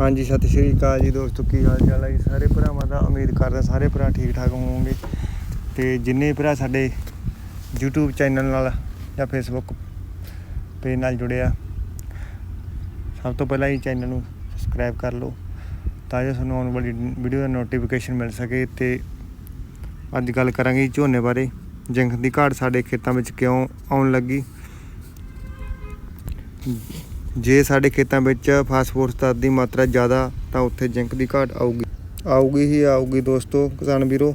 ਹਾਂਜੀ, ਸਤਿ ਸ਼੍ਰੀ ਅਕਾਲ ਜੀ ਦੋਸਤੋ, ਕੀ ਹਾਲ ਚਾਲ ਹੈ ਜੀ? ਸਾਰੇ ਭਰਾਵਾਂ ਦਾ ਉਮੀਦ ਕਰਦਾ ਸਾਰੇ ਭਰਾ ਠੀਕ ਠਾਕ ਹੋਵੋਗੇ। ਤੇ ਜਿੰਨੇ ਭਰਾ ਸਾਡੇ YouTube ਚੈਨਲ ਨਾਲ ਜਾਂ Facebook ਪੇਜ ਨਾਲ ਜੁੜੇ ਆ, ਸਭ ਤੋਂ ਪਹਿਲਾਂ ਹੀ ਚੈਨਲ ਨੂੰ ਸਬਸਕ੍ਰਾਈਬ ਕਰ ਲਓ, ਤਾਂ ਜੋ ਤੁਹਾਨੂੰ ਆਉਣ ਵਾਲੀ ਵੀਡੀਓ ਦਾ ਨੋਟੀਫਿਕੇਸ਼ਨ ਮਿਲ ਸਕੇ। ਤੇ ਅੱਜ ਗੱਲ ਕਰਾਂਗੇ ਜੀ ਝੋਨੇ ਬਾਰੇ। ਜਿੰਕ ਦੀ ਘਾਟ ਸਾਡੇ ਖੇਤਾਂ ਵਿੱਚ ਕਿਉਂ ਆਉਣ ਲੱਗੀ? ਜੇ ਸਾਡੇ ਖੇਤਾਂ ਵਿੱਚ ਫਾਸਫੋਰਸ ਤੱਤ ਦੀ ਮਾਤਰਾ ਜ਼ਿਆਦਾ, ਤਾਂ ਉੱਥੇ ਜ਼ਿੰਕ ਦੀ ਘਾਟ ਆਊਗੀ। ਆਊਗੀ ਹੀ ਆਊਗੀ ਦੋਸਤੋ, ਕਿਸਾਨ ਵੀਰੋ।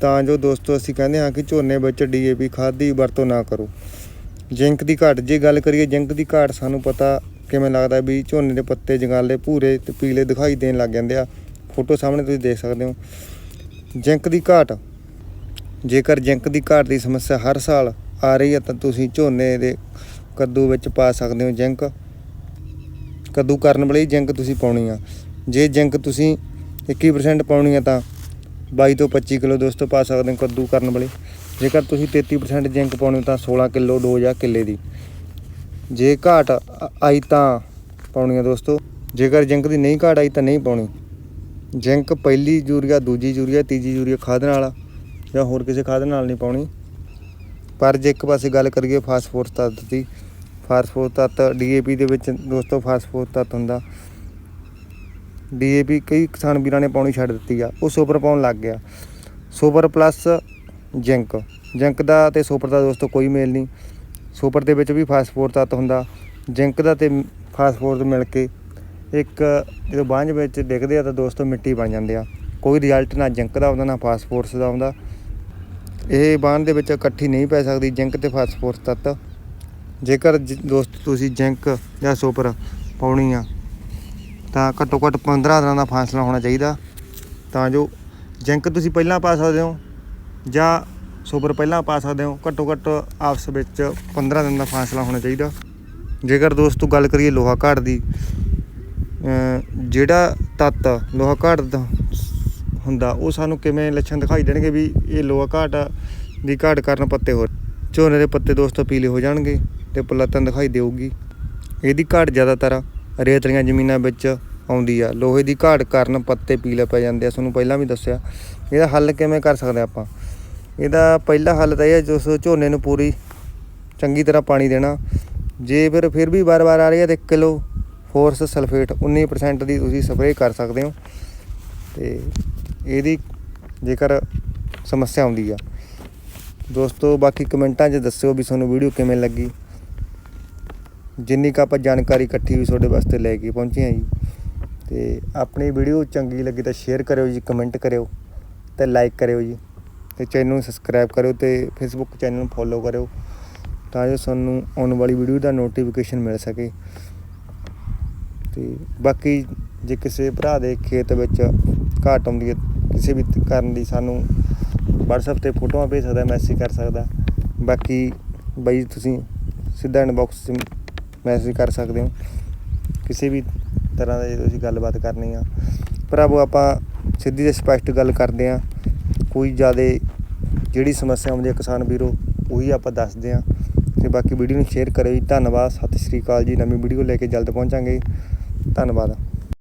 ਤਾਂ ਜੋ ਦੋਸਤੋ, ਅਸੀਂ ਕਹਿੰਦੇ ਹਾਂ ਕਿ ਝੋਨੇ ਵਿੱਚ ਡੀਏਪੀ ਖਾਦ ਦੀ ਵਰਤੋਂ ਨਾ ਕਰੋ। ਜ਼ਿੰਕ ਦੀ ਘਾਟ, ਜੇ ਗੱਲ ਕਰੀਏ ਜ਼ਿੰਕ ਦੀ ਘਾਟ, ਸਾਨੂੰ ਪਤਾ ਕਿਵੇਂ ਲੱਗਦਾ ਵੀ ਝੋਨੇ ਦੇ ਪੱਤੇ ਜੰਗਾਲੇ ਭੂਰੇ ਤੇ ਪੀਲੇ ਦਿਖਾਈ ਦੇਣ ਲੱਗ ਜਾਂਦੇ ਆ। ਫੋਟੋ ਸਾਹਮਣੇ ਤੁਸੀਂ ਦੇਖ ਸਕਦੇ ਹੋ। ਜ਼ਿੰਕ ਦੀ ਘਾਟ, ਜੇਕਰ ਜ਼ਿੰਕ ਦੀ ਘਾਟ ਦੀ ਸਮੱਸਿਆ ਹਰ ਸਾਲ ਆ ਰਹੀ ਹੈ, ਤਾਂ ਤੁਸੀਂ ਝੋਨੇ ਦੇ ਕੱਦੂ ਵਿੱਚ ਪਾ ਸਕਦੇ ਹੋ ਜ਼ਿੰਕ। ਕੱਦੂ ਕਰਨ ਵੇਲੇ ਜ਼ਿੰਕ ਤੁਸੀਂ ਪਾਉਣੀ ਆ। ਜੇ ਜ਼ਿੰਕ ਤੁਸੀਂ 21% ਪਾਉਣੀ ਆ ਤਾਂ 22 ਤੋਂ 25 ਕਿਲੋ ਦੋਸਤੋ ਪਾ ਸਕਦੇ ਹੋ ਕੱਦੂ ਕਰਨ ਵੇਲੇ। ਜੇਕਰ ਤੁਸੀਂ 33% ਜ਼ਿੰਕ ਪਾਉਣੀ ਤਾਂ 16 ਕਿਲੋ ਡੋਜ਼ ਆ ਕਿੱਲੇ ਦੀ। ਜੇ ਘਾਟ ਆਈ ਤਾਂ ਪਾਉਣੀ ਆ ਦੋਸਤੋ। ਜੇਕਰ ਜ਼ਿੰਕ ਦੀ ਨਹੀਂ ਘਾਟ ਆਈ ਤਾਂ ਨਹੀਂ ਪਾਉਣੀ। ਜ਼ਿੰਕ ਪਹਿਲੀ ਯੂਰੀਆ, ਦੂਜੀ ਯੂਰੀਆ, ਤੀਜੀ ਯੂਰੀਆ ਖਾਦ ਨਾਲ ਜਾਂ ਹੋਰ ਕਿਸੇ ਖਾਦ ਨਾਲ ਨਹੀਂ ਪਾਉਣੀ। ਪਰ ਜੇ ਇੱਕ ਪਾਸੇ ਗੱਲ ਕਰੀਏ ਫਾਸਫੋਰਸ ਤੱਤ ਦੀ ਫਾਸਫੋਰਸ ਤੱਤ, ਡੀਏਪੀ ਦੇ ਵਿੱਚ ਦੋਸਤੋ ਫਾਸਫੋਰਸ ਤੱਤ ਹੁੰਦਾ। ਡੀਏਪੀ ਕਈ ਕਿਸਾਨ ਵੀਰਾਂ ਨੇ ਪਾਉਣੀ ਛੱਡ ਦਿੱਤੀ ਆ, ਉਹ ਸੁਪਰ ਪਾਉਣ ਲੱਗ ਗਿਆ। ਸੁਪਰ ਪਲੱਸ ਜ਼ਿੰਕ ਜ਼ਿੰਕ ਦਾ ਤੇ ਸੁਪਰ ਦਾ ਦੋਸਤੋ ਕੋਈ ਮੇਲ ਨਹੀਂ। ਸੁਪਰ ਦੇ ਵਿੱਚ ਵੀ ਫਾਸਫੋਰਸ ਤੱਤ ਹੁੰਦਾ, ਜ਼ਿੰਕ ਦਾ ਤੇ ਫਾਸਫੋਰਸ ਮਿਲ ਕੇ ਇੱਕ ਜਦੋਂ ਬਾਂਝ ਵਿੱਚ ਡਿੱਗਦੇ ਆ ਤਾਂ ਦੋਸਤੋ ਮਿੱਟੀ ਬਣ ਜਾਂਦੇ ਆ। ਕੋਈ ਰਿਜ਼ਲਟ ਨਾ ਜ਼ਿੰਕ ਦਾ ਆਉਂਦਾ ਨਾ ਫਾਸਫੋਰਸ ਦਾ ਆਉਂਦਾ ਇਹ ਬਾਂਝ ਦੇ ਵਿੱਚ ਇਕੱਠੀ ਨਹੀਂ ਪੈ ਸਕਦੀ, ਜ਼ਿੰਕ ਤੇ ਫਾਸਫੋਰਸ ਤੱਤ। ਜੇਕਰ ਜ- ਦੋਸਤ ਤੁਸੀਂ ਜ਼ਿੰਕ ਜਾਂ ਸੁਪਰ ਪਾਉਣੀ ਆ, ਤਾਂ ਘੱਟੋ ਘੱਟ 15 ਦਿਨਾਂ ਦਾ ਫਾਸਲਾ ਹੋਣਾ ਚਾਹੀਦਾ। ਤਾਂ ਜੋ ਜ਼ਿੰਕ ਤੁਸੀਂ ਪਹਿਲਾਂ ਪਾ ਸਕਦੇ ਹੋ ਜਾਂ ਸੁਪਰ ਪਹਿਲਾਂ ਪਾ ਸਕਦੇ ਹੋ, ਘੱਟੋ ਘੱਟ ਆਪਸ ਵਿੱਚ 15 ਦਿਨ ਦਾ ਫਾਸਲਾ ਹੋਣਾ ਚਾਹੀਦਾ। ਜੇਕਰ ਦੋਸਤੋ ਗੱਲ ਕਰੀਏ ਲੋਹਾ ਘਾਟ ਦੀ ਅਮ ਜਿਹੜਾ ਤੱਤ ਲੋਹਾ ਘਾਟ ਦਾ ਹੁੰਦਾ, ਉਹ ਸਾਨੂੰ ਕਿਵੇਂ ਲੱਛਣ ਦਿਖਾਈ ਦੇਣਗੇ ਵੀ ਇਹ ਲੋਹਾ ਘਾਟ ਦੀ ਘਾਟ ਕਾਰਨ ਪੱਤੇ ਹੋ ਝੋਨੇ ਦੇ ਪੱਤੇ ਦੋਸਤੋ ਪੀਲੇ ਹੋ ਜਾਣਗੇ। ਤੇ ਪਲਤਨ ਦਿਖਾਈ ਦੇਊਗੀ। ਇਹਦੀ ਘਾਟ ਜ਼ਿਆਦਾਤਰ ਰੇਤਲੀਆਂ ਜ਼ਮੀਨਾਂ ਵਿੱਚ ਆਉਂਦੀ ਆ। ਲੋਹੇ ਦੀ ਘਾਟ ਕਾਰਨ ਪੱਤੇ ਪੀਲੇ ਪੈ ਜਾਂਦੇ ਆ। ਤੁਹਾਨੂੰ ਪਹਿਲਾਂ ਵੀ ਦੱਸਿਆ। ਇਹਦਾ ਹੱਲ ਕਿਵੇਂ ਕਰ ਸਕਦੇ ਆਪਾਂ? ਇਹਦਾ ਪਹਿਲਾ ਹੱਲ ਤਾਂ ਇਹ ਹੈ ਜਿਸ ਝੋਨੇ ਨੂੰ ਪੂਰੀ ਚੰਗੀ ਤਰ੍ਹਾਂ ਪਾਣੀ ਦੇਣਾ। ਜੇ ਫਿਰ ਫਿਰ ਵੀ ਵਾਰ-ਵਾਰ ਆ ਰਹੀ ਹੈ ਤਾਂ 1 ਕਿਲੋ ਫੋਰਸ ਸਲਫੇਟ 19% ਦੀ ਤੁਸੀਂ ਸਪਰੇਅ ਕਰ ਸਕਦੇ ਹੋ। ਤੇ ਇਹਦੀ ਜੇਕਰ ਸਮੱਸਿਆ ਆਉਂਦੀ ਆ। ਦੋਸਤੋ, ਬਾਕੀ ਕਮੈਂਟਾਂ 'ਚ ਦੱਸਿਓ ਵੀ ਤੁਹਾਨੂੰ ਵੀਡੀਓ ਕਿਵੇਂ ਲੱਗੀ। ਜਿੰਨੀ ਕੁ ਆਪਾਂ ਜਾਣਕਾਰੀ ਇਕੱਠੀ ਹੋਈ ਤੁਹਾਡੇ ਵਾਸਤੇ ਲੈ ਕੇ ਪਹੁੰਚੇ ਹਾਂ ਜੀ। ਤੇ ਆਪਣੀ ਵੀਡੀਓ ਚੰਗੀ ਲੱਗੀ ਤਾਂ ਸ਼ੇਅਰ ਕਰਿਓ ਜੀ ਕਮੈਂਟ ਕਰਿਓ ਤੇ ਲਾਈਕ ਕਰਿਓ ਜੀ। ਤੇ ਚੈਨਲ ਨੂੰ ਸਬਸਕ੍ਰਾਈਬ ਕਰਿਓ ਤੇ ਫੇਸਬੁੱਕ ਚੈਨਲ ਨੂੰ ਫੋਲੋ ਕਰਿਓ ਤਾਂ ਜੋ ਤੁਹਾਨੂੰ ਆਉਣ ਵਾਲੀ ਵੀਡੀਓ ਦਾ ਨੋਟੀਫਿਕੇਸ਼ਨ ਮਿਲ ਸਕੇ। ਤੇ ਬਾਕੀ ਜੇ ਕਿਸੇ ਭਰਾ ਦੇ ਖੇਤ ਵਿੱਚ ਘਾਟ ਆਉਂਦੀ ਹੈ, ਕਿਸੇ ਵੀ ਕਾਰਨ ਦੀ ਸਾਨੂੰ WhatsApp ਤੇ ਫੋਟੋਆਂ ਭੇਜ ਸਕਦਾ ਮੈਸੇਜ ਕਰ ਸਕਦਾ। ਬਾਕੀ ਬਈ ਤੁਸੀਂ ਸਿੱਧਾ ਇਨਬਾਕਸ ਮੈਸੇਜ ਕਰ ਸਕਦੇ ਹੋ। ਕਿਸੇ ਵੀ ਤਰ੍ਹਾਂ ਦਾ ਜੇ ਤੁਸੀਂ ਗੱਲਬਾਤ ਕਰਨੀ ਆ। ਭਰਾਵੋ ਆਪਾਂ ਸਿੱਧੀ ਤੇ ਸਪਸ਼ਟ ਗੱਲ ਕਰਦੇ ਆ। ਕੋਈ ਜ਼ਿਆਦਾ ਜਿਹੜੀ ਸਮੱਸਿਆ ਆਉਂਦੀ ਹੈ ਕਿਸਾਨ ਵੀਰੋ, ਉਹੀ ਆਪਾਂ ਦੱਸਦੇ ਆ। ਤੇ ਬਾਕੀ ਵੀਡੀਓ ਨੂੰ ਸ਼ੇਅਰ ਕਰਿਓ ਜੀ। ਧੰਨਵਾਦ। ਸਤਿ ਸ਼੍ਰੀ ਅਕਾਲ ਜੀ। ਨਵੀਂ ਵੀਡੀਓ ਲੈ ਕੇ ਜਲਦ ਪਹੁੰਚਾਂਗੇ। ਧੰਨਵਾਦ।